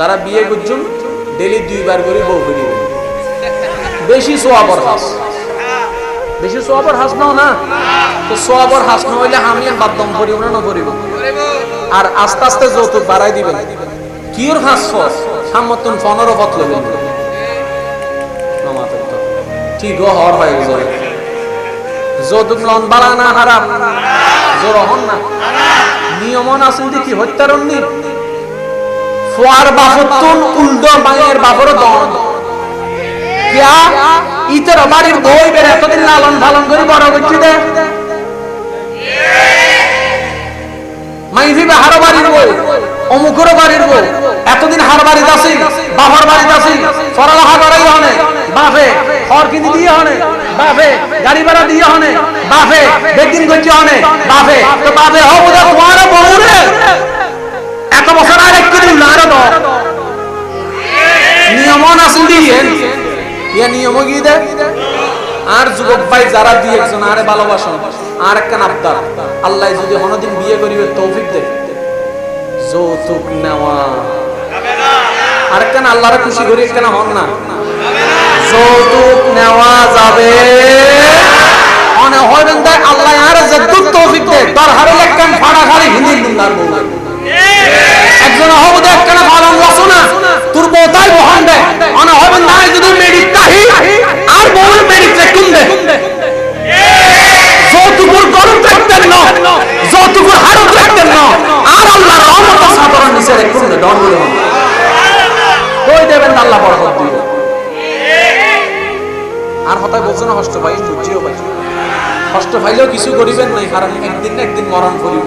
যারা বিয়ে করছেন ডেলি দুইবার করে বউ ফিরিবে বেশি সোয়াবর হাস। বেশি সোয়াবর হাস নাও না? তো সোয়াবর হাস না হইলে আমি বাদ্যম করিব না না করিব আর আস্তে আস্তে যৌতুক বাড়াই দিবেন। কিওর হাস ফস সামতন পনেরো পথ লবেন ঠিক হর হয়ে যাবে যৌতুক লন বাড়া না হারাম? জোর হন না? নিয়মন আছেন দেখি হত্যারণ নি ফুয়ার বাপতন উল্টো মায়ের বাপর দন কিয়া? ইতর বাড়ির বই বের এতদিন লালন পালন করে বড় করছি দে। মাই ভিবে হারো বাড়ির বই অমুকের বাড়ির বই। এতদিন হার বাড়িতে আসি বাবার বাড়িতে আসি পড়ালেখা করাই হনে। বাপে, খড় কিনে দিয়ে হনে। বাপে, গাড়ি ভাড়া দিয়ে হনে। বাপে বেকিং করছে হনে। বাপে, তো বাপে হব দে ইয়া নিয়ম গিয়ে আর যুবক ভাই যারা দিয়ে একজন আরে ভালোবাসেন, আর একখান আবদার। আল্লাহ যদি হনদিন বিয়ে করিবে, তৌফিক দে। যৌতুক নেওয়া। আর একখান আল্লাহরে খুশি করি, একখান হন না। যৌতুক নেওয়া যাবে। আল্লাহ আর যদ্দুক তৌফিক দে, তার হারে একখান ফাড়া খালি হিন্দি দিনদার বউ। একজন হব দেখ কেন পালন লাসো তোর বউতাই বহন দে। অনে হইবেন না আর বউর মেডিক রেকুন দে? যৌতুকুর গরম দেখতেন না, যৌতুকুর হারত দেখতেন না, আর আল্লাহর রহমত সাধারণ নিচে রেকুন দে, ডন বলে কই দেবেন আল্লাহ বরকত দিবে আর হতায় বলছো না কষ্ট পাই বুঝিও পাই কষ্ট পাইলেও কিছু করিবেন নাই, কারণ একদিন না একদিন মরণ করিব।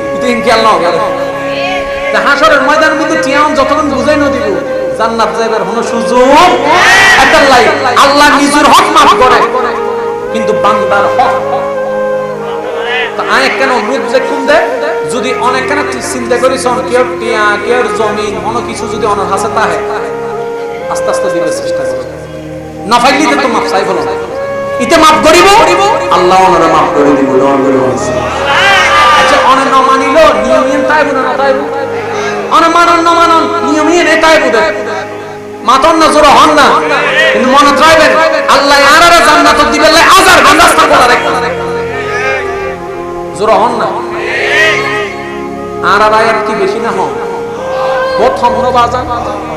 কিন্তু ইনকিয়াল না করে হাসরের ময়দানের মধ্যে টিয়াম যতক্ষণ বুঝাই না দিব, জান্নাত যাইবার হলো সুযোগ একটা লাই আল্লাহ নিজের হক মাফ করে। কিন্তু বান্দার হক। আয় কেন রূপ যে দে যদি অনেক কেন চিন্তা করিস কেউ টিয়া কেউ জমিন কোনো কিছু যদি অনার হাসে তাহে, আস্তে আস্তে দিবে চেষ্টা করে। না ফাইলি তো মাপ চাই বলো। ইতে মাপ করিব? আল্লাহ ওনারা মাপ করে দিব অনে ন মানিল নিয়ম নিয়ম তাই তাই মানন ন মানন নিয়ম নিয়ম এ তাই বুদে মাতন না জোর হন না, কিন্তু মনে আল্লাহ জান্নাত দিবে করা রাখবেন জোর হন না। আর আর আয়াত কি বেশি না হন? হলো বাজার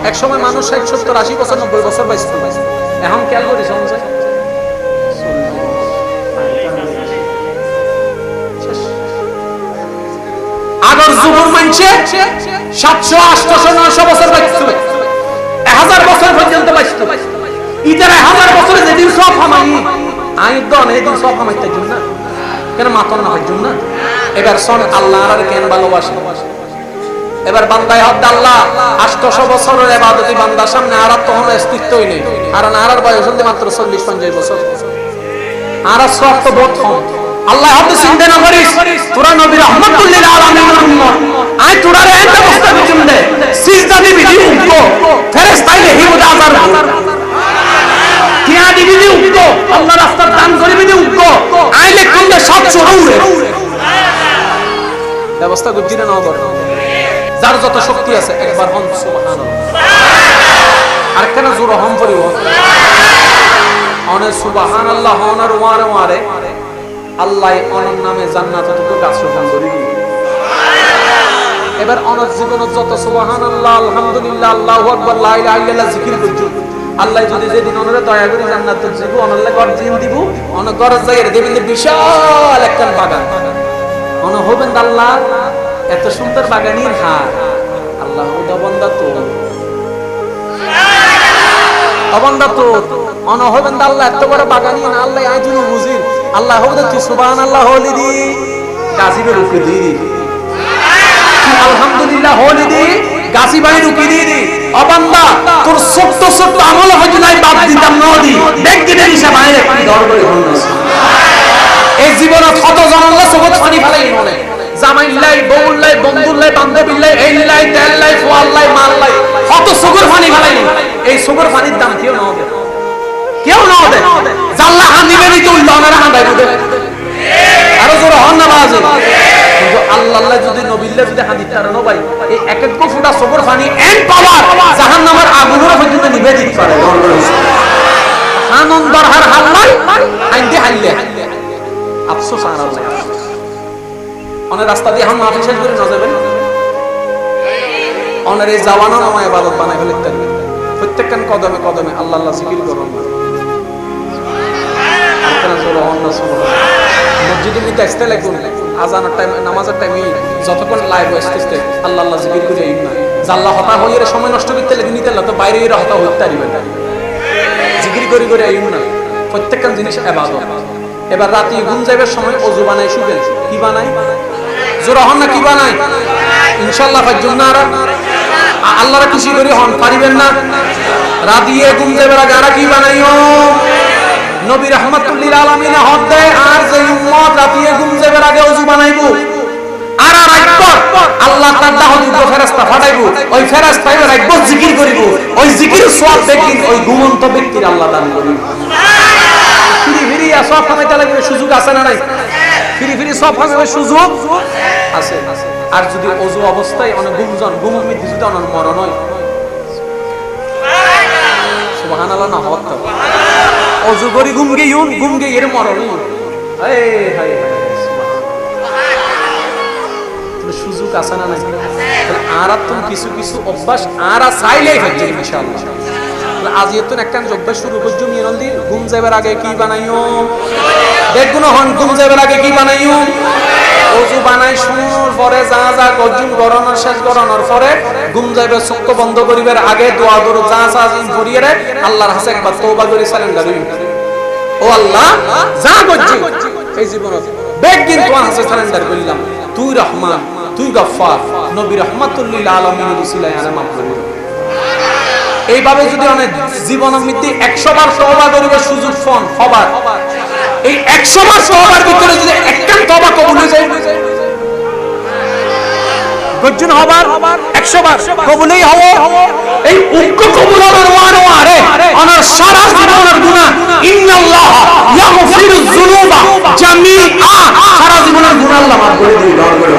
এক সময় মানুষ ষাট সত্তর আশি বছর, নব্বই বছর বাইশ এখন খেয়াল করি যুবক মানছে সাতশো, আটশো, নয়শো বছর বাঁচত এক হাজার বছর পর্যন্ত বাঁচত ইতার এক হাজার বছরে যেদিন সব হামাই আই দন এদিন সব হামাইতে জন্য না। কেন মাতন না হয় জন্য এবার সন আল্লাহ আর কেন ভালোবাসে? এবার বান্দায় হদ আল্লাহ, আটশো বছরের এবাদতি বান্দার সামনে আর তখন অস্তিত্বই নেই। কারণ আর বয়স মাত্র চল্লিশ, পঞ্চাশ বছর। আর সব তো বোধ আল্লাহ হদ চিন্তা না করিস। তোরা নবী রহমতুল্লিল আলামিনের উম্মত। আই তোরা রে এত বস্তা বিচুম সিজদা দিবি দি উঠো ফেরেশতাই লেহি উদা আজার কিয়া দিবি দি উঠো আল্লাহ রাস্তার দান করিবি দি উঠো আইলে কমবে সব চড়াউরে ব্যবস্থা করছি না নগর যার যত শক্তি আছে, একবার হন, সুবহানাল্লাহ। আর কেন জোর পরিব অনে সুবহানাল্লাহ ওয়ারে ওয়ারে। আল্লাহ অনর নামে জান্নাত তো গাছ রোপণ করে এবার অনর জীবনত যত সুবহানাল্লাহ, আলহামদুলিল্লাহ, আল্লাহু আকবার, লা ইলাহা ইল্লাল্লাহ জিকির করছ আল্লাহ যদি যেদিন অনরে দয়া করে জান্নাত দিব, অনরলে গর জিন দিব, অন গর যাইরে দেবেন বিশাল একটা বাগান। অন হবেন আল্লাহ এত সুন্দর বাগানির হার। আল্লাহ দবন্দা তো দবন্দা তো। অন হবেন আল্লাহ এত বড় বাগানি না, আল্লাহ আইজুন বুঝির আল্লাহ হবে তুই সুবহান আল্লাহ হলি দি। গাজিবের উপরে দি তুই আলহামদুলিল্লাহ, হলি দি। গাছি বাড়ি রুকি দিয়ে দি। অবান্দা তোর ছোট্ট ছোট্ট আমল হয়তো নাই, বাদ দিতাম নদী দেখ দিলে হিসাব বাইরে দর করে এই জীবনত কত জনল্লা সবত পানি ফেলাই মনে। জামাইল্লাই বউল্লাই বন্ধুল্লাই বান্ধবীল্লাই এইল্লাই তেল্লাই ফোয়াল্লাই মাল্লাই কত সুগর পানি ফেলাই এই সুগর পানির দাম কেউ না হবে কেউ না হবে। জাল্লা হান হান আরও জোরে হন না কিন্তু আল্লাহ যদি নবিল্লা যদি হান দিতে পারে না ভাই এই এক এক ফুটা সুগর পানি এন্ড পাওয়ার, জাহান্নামের আগুনের পর্যন্ত দিতে পারে। আনন্দর হার হাইলে আফসোস আর অনেক রাস্তা দিয়ে মাফি শেষ করে না যাবেন? অনের এই জাওয়ানো নামায় ইবাদত বানাই ফেলে প্রত্যেকখান কদমে কদমে আল্লাহ আল্লাহ জিকির করুন আল্লাহ সময় প্রত্যেকখান জিনিস এবার রাতে যাইবার সময় অজু কি বানাই জোর হন না, কি বানাই ইনশাল্লাহ না আল্লাহরা খুশি করি হন, পারিবেন না। রাতিয়ে ঘুম যাইবার আগে আর কি বানাইও? নবী রহমাতুল্লিল আলামিন হদ দেয় আর যে উম্মত রাতিয়ে ঘুম যাইবার আগে অজু বানাইবো। আর আর রাখবর আল্লাহ তার দাহ দুটো ফেরেশতা পাঠাইবো। ওই ফেরেশতা এবার রাখব জিকির করিব। ওই জিকির ওই ঘুমন্ত ব্যক্তির আল্লাহ দান করিব। ফিরি ফিরি সব সুযোগ আছে না নাই? ফিরি ফিরি সব কামাইতে সুযোগ আছে? আর যদি অজু অবস্থায় অনেক গুমজন যদি অনেক মরণ হয়? সুবহানাল্লাহ না হওয়ার অজু করি, ঘুম গে ইউন, ঘুম এর মরণ। সুযোগ আছে না তাহলে আর তুমি কিছু কিছু অভ্যাস আর চাইলেই হচ্ছে ইনশাআল্লাহ। আজ এত একটা অভ্যাস শুরু করছ মিনল দি, ঘুম যাবার আগে কি বানাইও? দেখগুনো হন, ঘুম যাবার আগে কি বানাইও? অজু বানাই শুনোর পরে যা যা শেষ পরে ঘুম যাইবে বন্ধ আগে দোয়া করো, যা যা জিন আল্লাহর হাসে একবার করে ও আল্লাহ, যা এই জীবনত বেগ দিন তোমার হাসে তুই রহমান, তুই গফফার, নবী রহমাতুল্লিল আনা মাফ করিও এইভাবে যদি অনেক জীবন মৃত্যু একশো বার তবা করিবার সুযোগ ফোন হবার এই একশো বার সবার ভিতরে যদি একটা তবা কবুল হয়ে যায়, গর্জন হবার, একশো বার কবুলেই এই উক্ক কবুল হবার ওয়ান সারা জীবনের গুনাহ। ইন্নাল্লাহ ইয়াগফিরু যুনুবা জামিআ। সারা জীবনের আল্লাহ মাফ করে দিই করে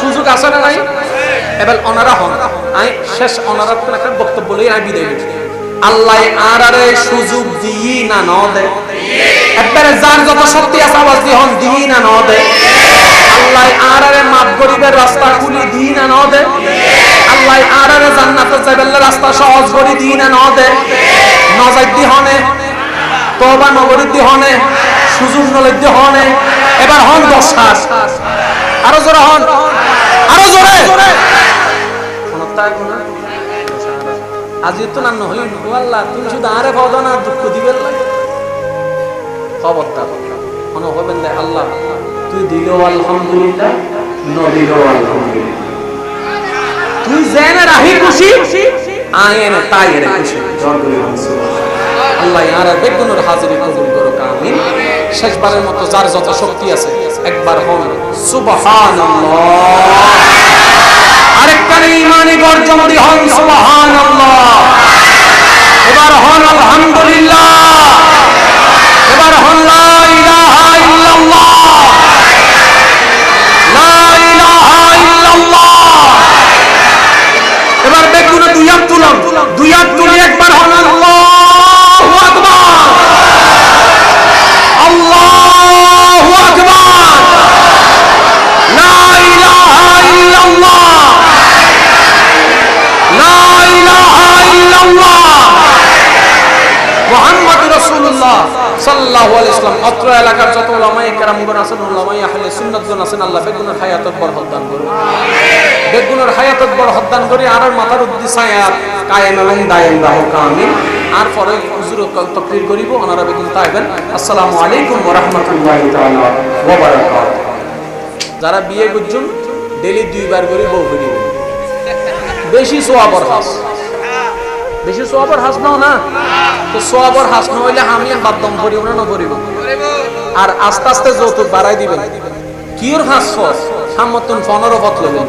সুযোগ আছে না নাই? এবার অনারা হন। আই শেষ অনারা একটা বক্তব্য লই আমি বিদায় নিই আল্লাহ আর আরে সুযোগ দিই না ন দে একবারে যার যত শক্তি আছে আওয়াজ দি হন, দিই না ন দে আল্লাহ আর আরে মাফ করিবার রাস্তা খুলি দিই না ন দে আল্লাহ আর আরে জান্নাতে যাইবার রাস্তা সহজ করে দিই না ন দে নজাই দি হনে তবা নগরী দি হনে, সুযোগ নলে দি হনে। এবার হন দশ হাস আরও জোরে হন। আরও জোরে। আজি তো না নহই আল্লাহ, তুমি শুধু আরে পাও না, দুঃখ দিবেন খবরটা মনে হবেন দে আল্লাহ। তুই দিল আলহামদুলিল্লাহ ন দিল আলহামদুলিল্লাহ। তুই জেনে রাহি খুশি আয়েন তাই রে খুশি। আল্লাহ ইয়ার বেগুনের হাজিরি কবুল করো কামিন শেষবারের মতো যার যত শক্তি আছে, একবার হন সুবহানাল্লাহ। এবার হন এবার হন লা ইলাহা ইল্লাল্লাহ। লা ইলাহা এবার দেখুন দুই হাত দান করি আর মাথার উদ্দেশ্যায়াত কায়েম এবং দায়েম রাহু কামিল আর পরে হুজুর তকরির করিব, ওনারা বেগুন তাইবেন। আসসালামু আলাইকুম রাহমাতুল্লাহি তাআলা ওয়া বারাকাতুহু যারা বিয়ে করছেন ডেলি দুইবার করে বউ ফিরিবে বেশি সোয়াবর হাস। বেশি সোয়াবর হাস নাও না তো সোয়াবর হাস না হইলে আমি বাদ্যম করিব না, নকরিব। আর আস্তে আস্তে যৌতুক বাড়াই দিবেন। কিওর হাস ফস? সামতন পনেরো পথ লবেন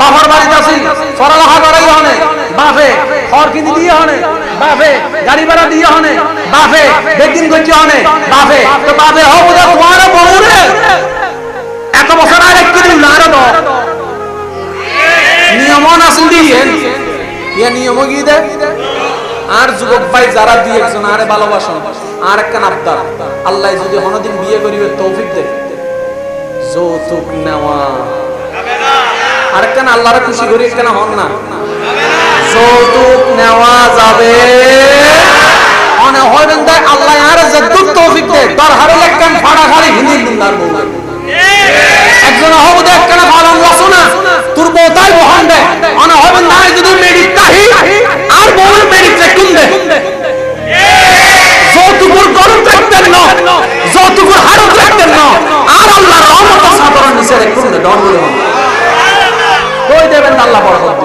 বাবার বাড়িতে আসি, পড়ালেখা করাই হনে। বাপে খড় কিনে দিয়ে হনে। বাপে গাড়ি ভাড়া দিয়ে হনে। বাপে বেদিন করছে হনে। বাপে, তো বাপে হো বুঝা তোমার বউ এত বছর আর একটু দিন না আরও নিয়মন আসেন দিয়ে ইয়া। নিয়ম গিয়ে দে? আর যুবক ভাই যারা দিয়ে একজন আরে ভালোবাসন আর একখান আবদার আল্লাহ যদি হনদিন বিয়ে করিবে তৌফিক দে। যৌতুক নেওয়া। একখান আল্লাহরে খুশি করি একখান হন না? যৌতুক নেওয়া যাবে। হইবেন দেয় আল্লাহ আর যদ্দুক তৌফিক দর হারে একখান ফাড়া দুন্দার একজন দেখ কেন পালন লাসো না তোর বহন দে অনে হবেন না যদি মেডিক তাহি আর মেডিক দে যৌতুকুর গরম না, যৌতুকুর না, আর রহমত সাধারণ নিচে রেখুন দে ডন বলে দেবেন আল্লাহ বরকত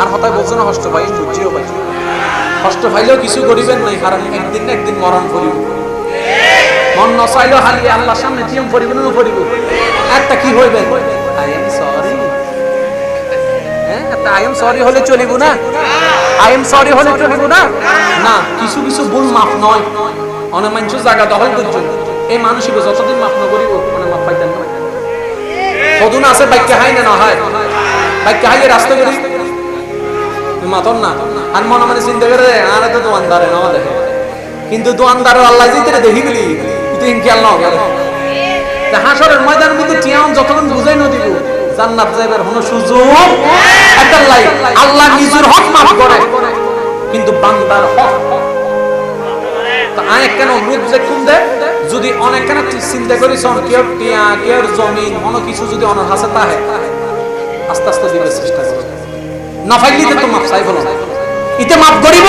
আর হতায় না, কষ্ট বুঝিও কষ্ট কিছু করিবেন নাই, কারণ একদিন না একদিন মরণ করিব। মন সামনে পড়িব না পড়িব একটা কি হইবে? আই এম সরি একটা আই এম সরি হলে চলিব না? আই এম সরি হলে চলিব না? না, কিছু কিছু ভুল মাফ নয়। অনেক মানুষ জায়গা দখল করছেন এই মানুষকে যতদিন মাফ না করিব কদুন আছে বাক্য হাই না না বাক্য হাইয়ে রাস্তা করি। মাতন না? আর মনে মনে চিন্তা করে আর তো দোয়ানদারে না দেখে কিন্তু দোয়ানদার আল্লাহ জিতে দেখি গেলি কিন্তু ইনকি আল্লাহ করে তা হাসরের ময়দান মধ্যে টিয়াম যতক্ষণ বুঝাই না দিব, জান্নাত যাইবার হনো সুযোগ একটা লাই আল্লাহ নিজের হক মাফ করে। কিন্তু বান্দার হক। তা আয় কেন রূপ যে কোন দে যদি অনেক কেন চিন্তা করিস কেউ টিয়া কেউ জমিন কোনো কিছু যদি অনার হাসে তাহে আস্তে আস্তে দিবে চেষ্টা করো না ফাইলিতে তো মাফ চাই বলো। ইতে মাফ করিব?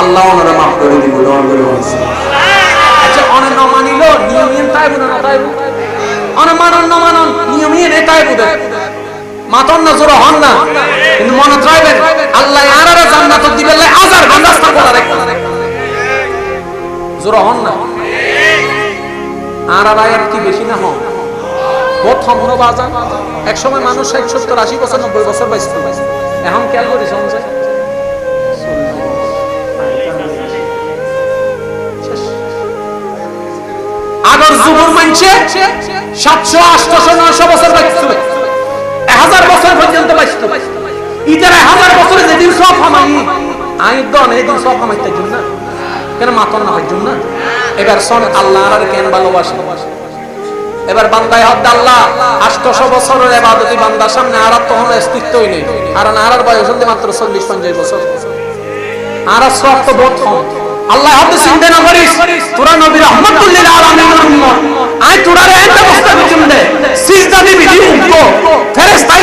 আল্লাহ ওনারা মাফ করে দিব আচ্ছা অনে ন মানিল, নিয়মিন তাইব না তাইব? অনে মানন ন মানন, নিয়মিন এ তাইব মাতন না জোর হন না, কিন্তু মনে রাখবেন আল্লাহ আরারা জান্নাত এক কি বেশি না হন প্রথম হলো বাজান এক সময় মানুষ ষাট সত্তর আশি বছর, নব্বই বছর বাইছিল এখন খেয়াল করি সঞ্চয় আগর যুবর মানছে সাতশো, আটশো, নয়শো বছর বাঁচত। এক হাজার বছর পর্যন্ত বাঁচত। ইতারা হাজার বছরে যেদিন সব সব জন্য কেন না জন্য এবার সন আল্লাহ আর কেন ভালোবাসে। এবার বান্দায় হদ আল্লাহ আটশো বছরের এবাদতি বান্দার সামনে আর তখন অস্তিত্বই নেই। আর আর বয়স হতে মাত্র চল্লিশ পঞ্চাশ বছর। আর সব তো বোধ হন। আল্লাহ হাতে চিন্তা না করিস। তোরা নবী রহমতুল্লিল আলামিনের উম্মত আই তোরা রে একটা বস্তা বিচুম দে। সিজদা দিবি দি উঠবো ফেরেশতাই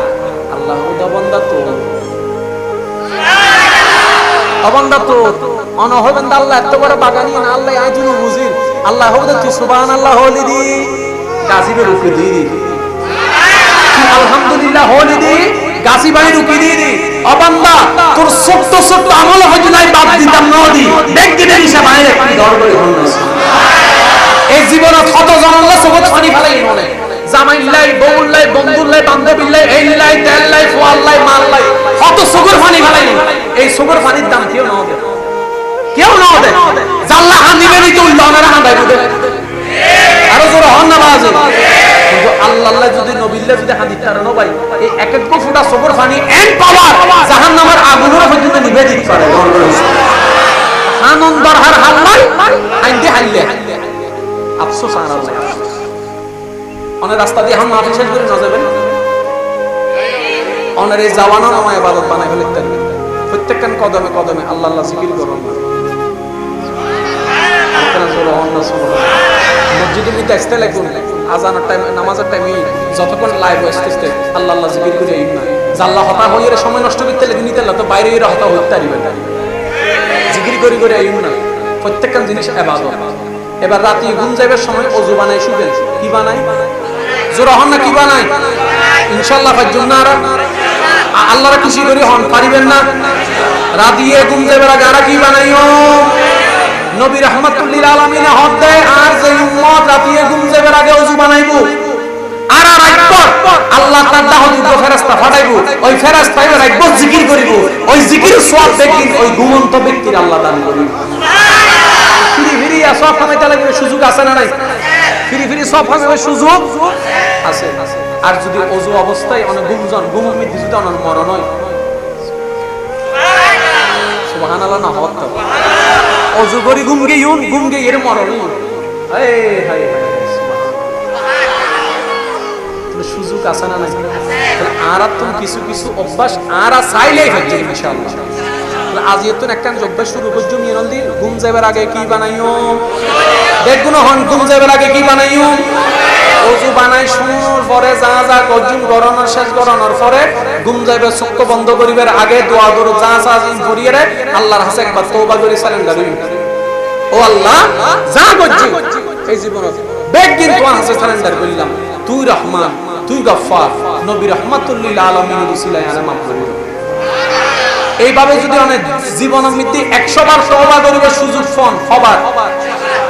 অবন্দা তো অন হবেন আল্লাহ, এত বড় বাগানি আল্লাহ আল্লাহ আল্লাহ দি। গাছিবে রুকি দি। দি। আলহামদুলিল্লাহ আমল হয়তো নাই, বাদ দিতাম নদী ব্যক্তি হিসাব আইন একটি দর করে এই জীবনে কত জনলা সবত পানি মনে। জামাইল্লাই বউল্লাই বন্ধুল্লাই বান্ধবীল্লাই এইল্লাই তেল্লাই ফোয়াল্লাই মাল্লাই কত সুগর পানি ফেলাই এই সুগর পানির দাম কেউ নাও দেয়। কেউ নাও দেয়। জাল্লা হান দিবেনি তো উল্লা ওনারা হান দেয় আরও জোরে হন না বাজে। কিন্তু আল্লাহ আল্লাহ যদি নবিল্লা যদি হাদিস তার নবাই, এই এক এক ফুটা সবর পানি এন্ড পাওয়ার, জাহান্নামের আগুনের পর্যন্ত নিভে দিতে পারে। আনন্দর হার হাল্লাই আইন্দে হাইলে। আফসোস আর আল্লাহ। অনেক রাস্তা দিয়ে হাম মাফি শেষ করে না যাবেন অনের এই জাওয়ানো নামায় ইবাদত বানাই ফেলে প্রত্যেকখান কদমে কদমে আল্লাহ আল্লাহ জিকির করুন না। মসজিদের মধ্যে আসতে আজানের টাইম নামাজের টাইমে যতক্ষণ লাইভ আসতে আল্লাহ আল্লাহ জিকির করে এই না। জাল্লা হতা সময় নষ্ট করতে লাগে নিতে তো বাইরে এর হতা হইতে পারিবেন জিকির করি করে এই না। প্রত্যেকখান জিনিস এবাদত। এবার রাতে ঘুম যাইবার সময় অজু বানাই শুবেন কি বানাই জোরা হন না কি বানাই ইনশাল্লাহ পাঁচজন না আর আল্লাহরা খুশি করি হন, পারিবেন না। রাতিয়ে যাইবার আগে আর কি বানাইও হদ দেয়, আর যে উম্মত রাতিয়ে যাবার আগে ওযু বানাইবো। আর আর একবার আল্লাহ পাঠাইবো ওই ফেরেশতা এবার একবার জিকির করিব। ওই জিকির ওই ঘুমন্ত ব্যক্তির আল্লাহ দান করিব। ফিরি ফিরি সব সুযোগ আছে না নাই? ফিরি ফিরি, সব কামাইতে সুযোগ আছে। আর যদি ওযু অবস্থায় অনেক ঘুমজন ঘুমের মধ্যে যদি অনেক মরণ হয়। সুবহানাল্লাহ না হওয়ার তো। অজু করি ঘুম গে ইউন ঘুম গে এর মরণ সুযোগ আছে না নাই? আর তুমি কিছু কিছু অভ্যাস আর চাইলেই হচ্ছে ইনশাআল্লাহ। আজ এত একটা অভ্যাস শুরু করছ মিরল দি ঘুম যাবার আগে কি বানাইও? দেখগুলো হন, ঘুম যাবার আগে কি বানাইও? অজু বানাই শুনোর পরে যা যা গর্জুন গড়ানোর শেষ গড়ানোর পরে ঘুম যাইবে চক্ষ বন্ধ করিবার আগে দোয়া দরুদ যা যা করিয়ে রে, আল্লাহর হাসে একবার তওবা করে সারেন্ডার হইবে ও আল্লাহ, যা গর্জি এই জীবন তোমার হাসে তুই রহমান, তুই নবী রহমাতুল্লিল এইভাবে যদি অনেক জীবন মধ্যে একশো বার তওবা করিবে, সুযোগ ফোন হবার।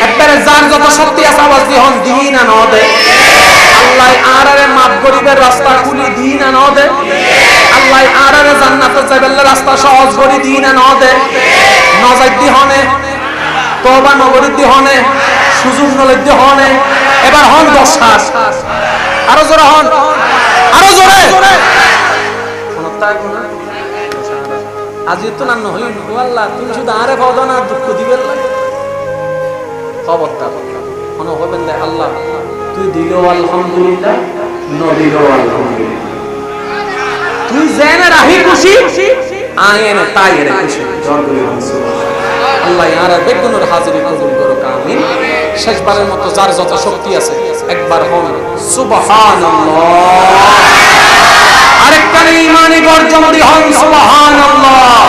একবারে যার যত শক্তি আছে আওয়াজ দিয়ে হন দিই না ন দে আল্লাহ আর আরে গরিবের রাস্তা খুলি দিই না ন দে আল্লাহ আর আরে জান্নাতে রাস্তা সহজ করে দিই না ন দে নজাই দি হনে তোবা নগরীর দি হনে সুযোগ নলের দি হনে এবার হন দশ হাস আরও জোরে হন। আরও জোরে। আজি তো না। নই আল্লাহ, তুমি শুধু আরে পাও না দুঃখ দিবেন খবরদার মনে হবেন দে আল্লাহ। তুই দিল আলহামদুলিল্লাহ আলহামদুলিল্লাহ। তুই জেনে রাহি খুশি আয়েন তাই রে খুশি। আল্লাহ বেগুনের হাজিরি কবুল করো শেষবারের মতো যার যত শক্তি আছে, একবার হন সুবহানাল্লাহ। হন, সুবহানাল্লাহ।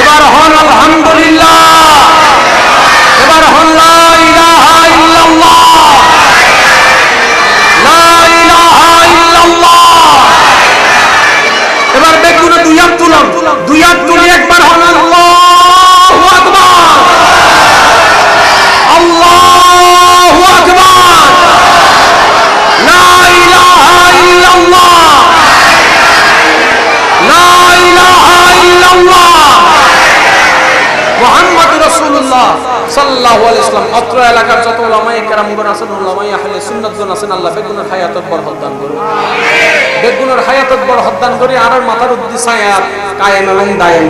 এবার হন আলহামদুলিল্লাহ এবার হন লা ইলাহা ইল্লাল্লাহ লা ইলাহা ইল্লাল্লাহ এবার বেগুন দুই হাত তুলাম দুই হাত তুলি একবার হন আল্লাহু আকবার। আল্লাহু আকবার। লা ইলাহা ইল্লাল্লাহ। লা ইলাহা ইল্লাল্লাহ। মুহাম্মাদুর রাসূলুল্লাহ। সাল্লাল্লাহু আলাইহি ওয়াসাল্লাম অত্র এলাকার যত উলামায়ে কেরামগণ আছেন উলামায়ে আহলে সুন্নাতগণ আছেন আল্লাহ বেগুনের হায়াতত বরকত দান করুন। বেগুনের হায়াতত বরকত দান করে আর মাথার কায়েম এবং দায়েম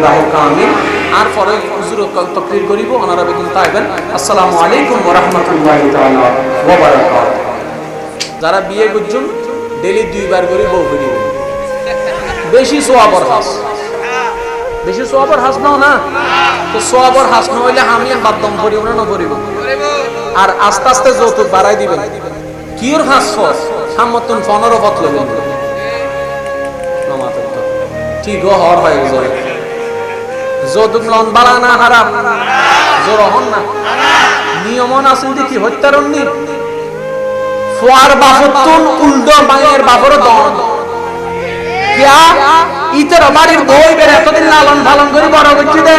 আর পরে হুজুর তাকবীর করিব ওনারা বেগুন তাইবেন। আসসালামু আলাইকুম ওয়া রাহমাতুল্লাহি তাআলা ওয়া বারাকাতুহু। যারা বিয়ে করছেন ডেলি দুইবার করে বউ বেশি সোয়াবর হাস। বেশি সোয়াবর হাস নাও না? তো সোয়াবর হাস না হইলে আমি আর বাদ দম করিব না করিব আর আস্তে আস্তে যৌতুক বাড়াই দিবেন। কিওর হাস সামতন পনেরো পথ লবেন ঠিক হর যৌতুক লন বাড়া না হারাম? জোর হন না? নিয়মন আছেন দেখি হত্যারণ্যি ফুয়ার বাফতুন উল্টো মায়ের বাপর দন। কিয়া ইতর বাড়ির বই বের এতদিন লালন পালন করে, বড় করছি দে।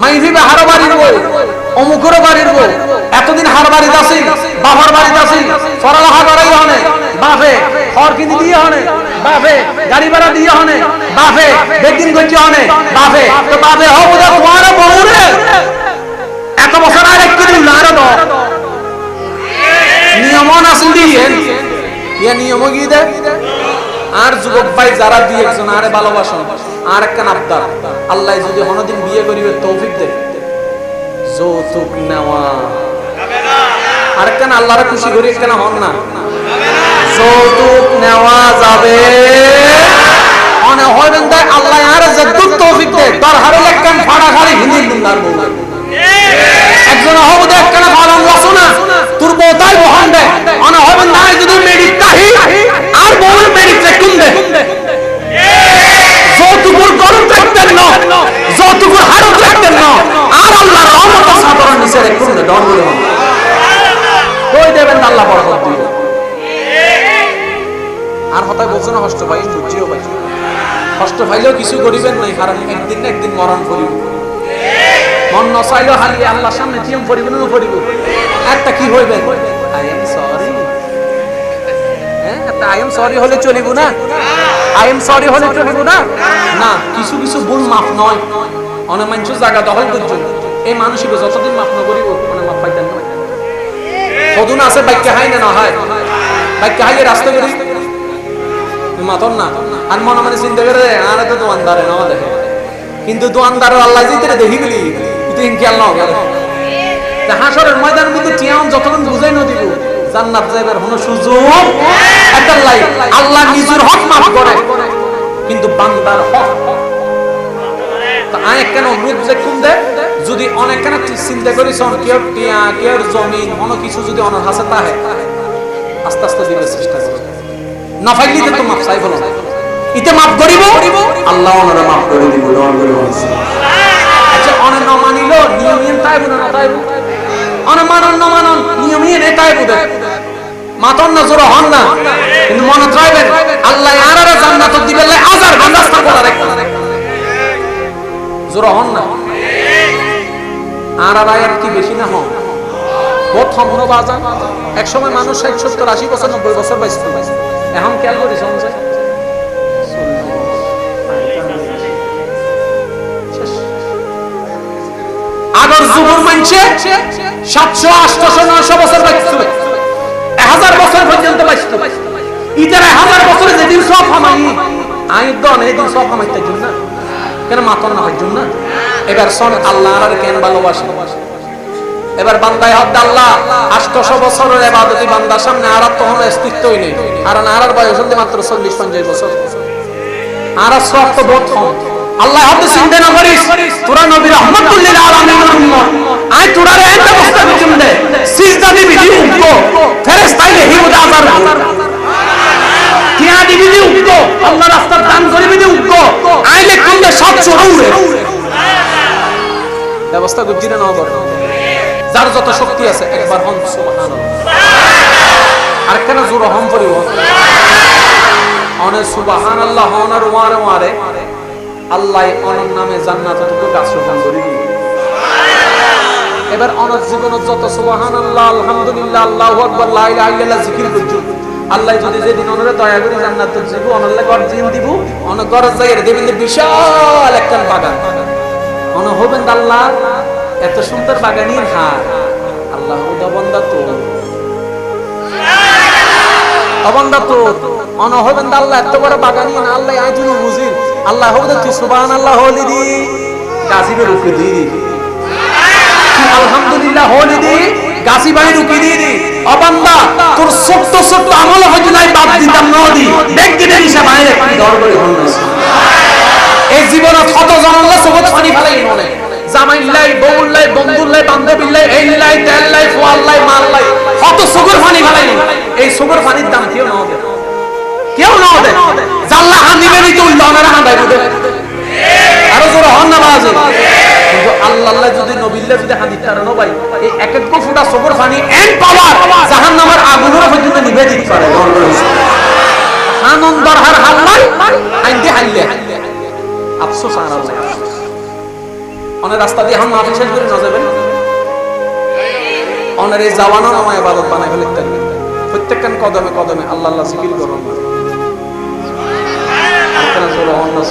মাইভি হার এতদিন হার বাড়িতে আসি কিনে দিয়ে হনে, বাপে গাড়ি ভাড়া দিয়ে হনে, বাপে বেকিং করছে হনে, বাপে। তো বাপে হব তোমার বউ রে। এত বছর আর একটু নিয়মন আসেন দিয়ে। ইয়া নিয়ম কি দে? আর যুবক ভাই যারা দিয়ে একজন, আরে ভালোবাসন আর একটা আবদার। আল্লাহ যদি হনদিন বিয়ে করিবে, তৌফিক দে। যৌতুক নেওয়া। আর একটা আল্লাহরে খুশি করি একটা হন না। যৌতুক নেওয়া যাবে। অনে হইবেন দেয় আল্লাহ আর যদ্দুক তৌফিক দে। দর হারে লেখান ফাড়া খালি হিন্দি দিনদার বউ একজন হব দেখ কেন পালন লাসো না তোর বউতাই বহন দে। অনে হইবেন না যদি মেডিক কিছু করিবেন নাই, কারণ একদিন একদিন মরণ করিব। মন নচাইলেও হালি আল্লাহর সামনে টিএম পড়িব না পড়িব একটা কি হইবে? I am sorry I am sorry হলে চলিব না। আই এম সরি হলে চলিব না। না, কিছু কিছু ভুল মাফ নয়। অনেক মানুষ জায়গা দখল করছে। এই মানুষকে যতদিন মাফ না করিব অনেক মাফ পাইতেন না। সদুন আছে, বাক্য হাই না হয় বাক্য হাইয়ে রাস্তা করি। মাতন না। আর মনে মনে চিন্তা করে আর তো দোয়ানদারে না দেখে কিন্তু দোয়ানদার আল্লাহ জিতে দেখি গেলি তুই খেয়াল নাও গেল। হাসরের ময়দান কিন্তু টিয়াম যতক্ষণ বুঝাই ন দিব, জান্নাত যাইবার কোনো সুযোগ একটা লাই আল্লাহ নিজের হক মাফ করে। কিন্তু বান্দার হক। আয় কেন, অনুরোধ যে কোন যদি অনেক কেন চিন্তা করি শোন কেউ টিয়া কেউ জমিন কোনো কিছু যদি অনার হাসে তাহে, আস্তে আস্তে দিবার চেষ্টা করে। না ফাইলি তো মাপ চাই বলো। ইতে মাপ করিব? আল্লাহ ওনারা মাফ করে দিব দোয়া করে বলছি। আচ্ছা অনে ন মানিল নিয়মিন তাই বুনা না তাই অনে মানন ন মানন নিয়মিন এ মাতন না জোর হন না কিন্তু মনে রাখবেন আল্লাহ আরারা জান্নাত দিবে লাই আজার গন্দাস্তা করা রাখবে জোর হন না? আরারা আর কি বেশি না হন? বহুত সম্পূর্ণ বাজান এক সময় মানুষ ষাট সত্তর আশি বছর নব্বই বছর বাইছিল এখন খেয়াল করি সমস্যা। যুবর মানছে সাতশো, আটশো, নয়শো বছর বাঁচছিল হাজার বছর পর্যন্ত বাঁচত ইতার হাজার বছরে যেদিন সব হামাই আই দন এদিন সব হামাইতে জন্য কেন মাতন না হয় জন্য এবার সন আল্লাহ আর কেন ভালোবাসে? এবার বান্দায় হদ আল্লাহ, আটশো বছরের এবাদতি বান্দার সামনে আর তখন অস্তিত্বই নেই। কারণ আর বয়স মাত্র চল্লিশ, পঞ্চাশ বছর। আর সব তো বোধ আল্লাহ হতে চিন্তা না করিস? তোরা নবী রহমতুল্লিল আলামিনের উম্মত। আই তোরা রে বস্তা বিজুম দে। সিজদা দিবি দি উঠো ফেরেশতাই হে হিমত আজার টিয়া দিবি দি উঠো আল্লাহ রাস্তার দান করিবি দি উঠো আইলে কোনটা সব চড়াউরে ব্যবস্থা গুজিরে নাও করে। যার যত শক্তি আছে, একবার হন, সুবহানাল্লাহ। আর কেন জোর অনে সুবহানাল্লাহ হনার ওয়ারে ওয়ারে। আল্লাহ অনর নামে জান্নাত গাছ রোপণ করি। এবার অনর জীবনত যত সুবহানাল্লাহ, আলহামদুলিল্লাহ, আল্লাহু আকবার, লা ইলাহা ইল্লাল্লাহ, জিকির করছ। আল্লাহ যদি যেদিন অনরে দয়া করে জান্নাত দিব অনরলে গর জিন দিব অন গর যাইরে দেবেন বিশাল একটা বাগান। অন হবেন আল্লাহ, এত সুন্দর বাগানির হার। আল্লাহ উদবন্দা তো। অবন্দা তো। অন হবেন আল্লাহ, এত বড় বাগানি না, আল্লাহ আইজুন বুঝিন আল্লাহ হবে তুই সুবহান আল্লাহ হলি দি, গাজিবের উপরে দি। আলহামদুলিল্লাহ হলি গাছি বাড়ি ঢুকি দিয়ে দি। অবান্দা তোর ছোট্ট ছোট্ট আমল হয়তো নাই বাদ দিতাম নদী। দিতে দিছে বাইরে কি দর এই জীবনে কত জনলে সবত পানি ফেলাই মনে। জামাই লাই বউল লাই, বন্ধুর লাই, বান্ধবীর লাই, এই লাই, তেল লাই, ফোয়াল লাই মাল লাই, কত সুগর পানি ফেলাই নবিল্লা যদি হাদিস তারা ন এই এক এক ফুটা সবর পানি এন্ড পাওয়ার, জাহান্নামের আগুনের পর্যন্ত নিভে দিতে পারে দরহার হাল্লাই আইন্দে আফসোস আর রাস্তা দিয়ে করে না যাবেন? এই জাওয়ানো নামায় ইবাদত বানাই ফেলে প্রত্যেকখান কদমে কদমে আল্লাহ আল্লাহ জিকির করুন আপনারা জোরে হন না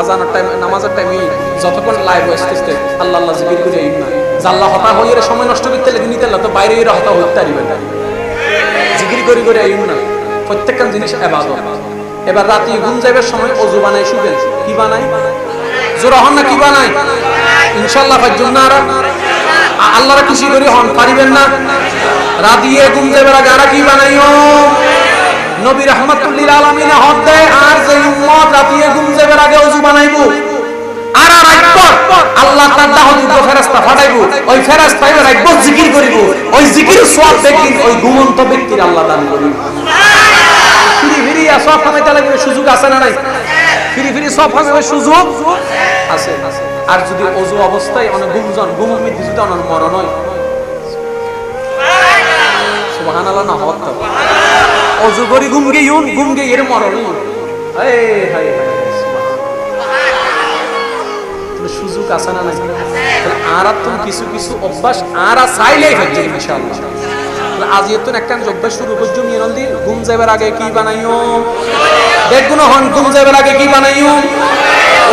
আজানের টাইম নামাজের টাইমে যতক্ষণ লাইভ আসতে আল্লাহ আল্লাহ জিকির করে এই না। জাল্লা হতা হইয়ে সময় নষ্ট করতে লাগে নিতে তো বাইরে এরা হতা হইতে পারিবেন জিকির করি করে এই না। প্রত্যেকটা জিনিস এবাদত এবার রাতে ঘুম যাইবার সময় অজু বানাই শুবেন কি বানাই জোর হন না, কি বানাই ইনশাল্লাহ আর আল্লাহরা খুশি করি হন, পারিবেন না। রাতিয়ে ঘুম যাইবার আগে আর কি বানাইও নবী রহমাতুল্লিল আলামিন হদ দেয় আর যে উম্মত রাতিয়ে ঘুম যাবার আগে ওযু বানাইবো, আর সুযোগ আছে নাই? সুযোগ আছে। যদি ওযু অবস্থায় অনেক মধ্যে যদি অনেক মরণ হয় না হওয়ার অজু করি, ঘুম ইউন, ঘুম গে এর মরণ। সুযোগ আছে না আর তুমি কিছু কিছু অভ্যাস আর চাইলেই হচ্ছে ইনশাআল্লাহ। আজ এত একটা অভ্যাস শুরু করছ মিরন দি, ঘুম যাবার আগে কি বানাইও? দেখুন হন, ঘুম যাবার আগে কি বানাইও?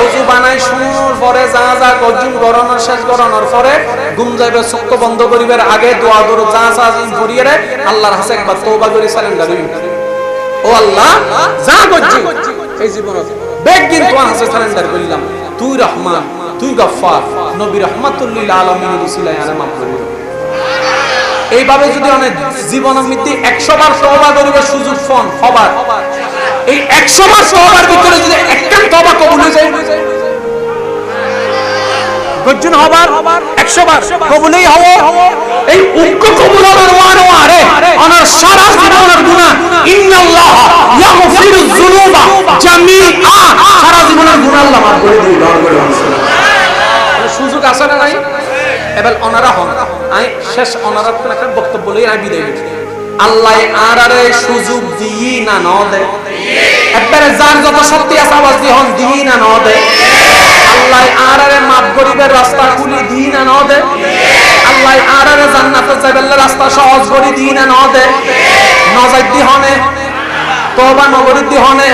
অজু বানাই শুনোর পরে যা যা গর্জুন গরনের শেষ গরনের পরে ঘুম যাইবে চক্ষু বন্ধ করিবার আগে দোয়া করো, যা যা জিন করিয়ে আল্লাহর হাসে একবার তওবা করে সালেন্ডার হইবে ও আল্লাহ, যা করছি এই জীবনে বেগ দিন তোমার হাসে করলাম। তুই রহমান, তুই গফফার, নবী রহমাতুল্লিল আলামিন মাফ এইভাবে যদি অনেক জীবন মৃত্যু একশো বার তওবা করিবার সুযোগ ফোন হবার। এই একশো বার তওবার ভিতরে যদি একখান তওবা কবুল হয়ে যায় গর্জন হবার একশো বার কবুলেই হও এই উক্ক কবুল হবার ওয়ার ওয়ারে অনার সারা জীবনের গুনাহ। ইন্নাল্লাহ ইয়াগফিরু যুনুবা জামিআ। সারা জীবনের গুনাহ আল্লাহ মাফ করে দিবে দর করে সুযোগ আছে না নাই? এবার অনারা হন। আমি শেষ অনারা একটা বক্তব্য বলেই আমি বিদায় নিচ্ছি আল্লাহ আরে সুযোগ দিই না ন দে একবারে যার যত শক্তি আছে আওয়াজ দিয়ে হন, দিই না ন দে আল্লাহ আর আরে মাপ গরিবের রাস্তা খুলি দিই না ন দে। আল্লাহ আর আরে জান্নাতে যাইবার রাস্তা সহজ করে দিই না ন দে। নজাই দি হনে তোবা নগরীর দি হনে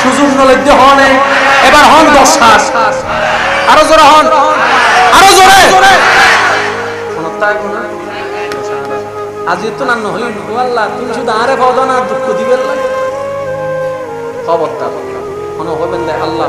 সুযোগ নলের দি হনে এবার হন দশ হাস আরও জোরে হন। আরও জোরে। আজি তো না নহই আল্লাহ, তুমি শুধু আরে পাও না, দুঃখ দিবেন খবরটা মনে হবেন দে আল্লাহ।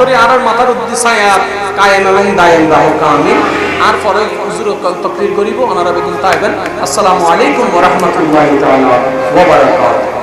দান করি আর মাথার উদ্দেশ্যায়াত কায়েম এবং দায়েম রাহু আমি আর পরে হুজুর তকরির করিব, ওনারা বেগুন তাইবেন আসসালামু আলাইকুম ওয়া রাহমাতুল্লাহি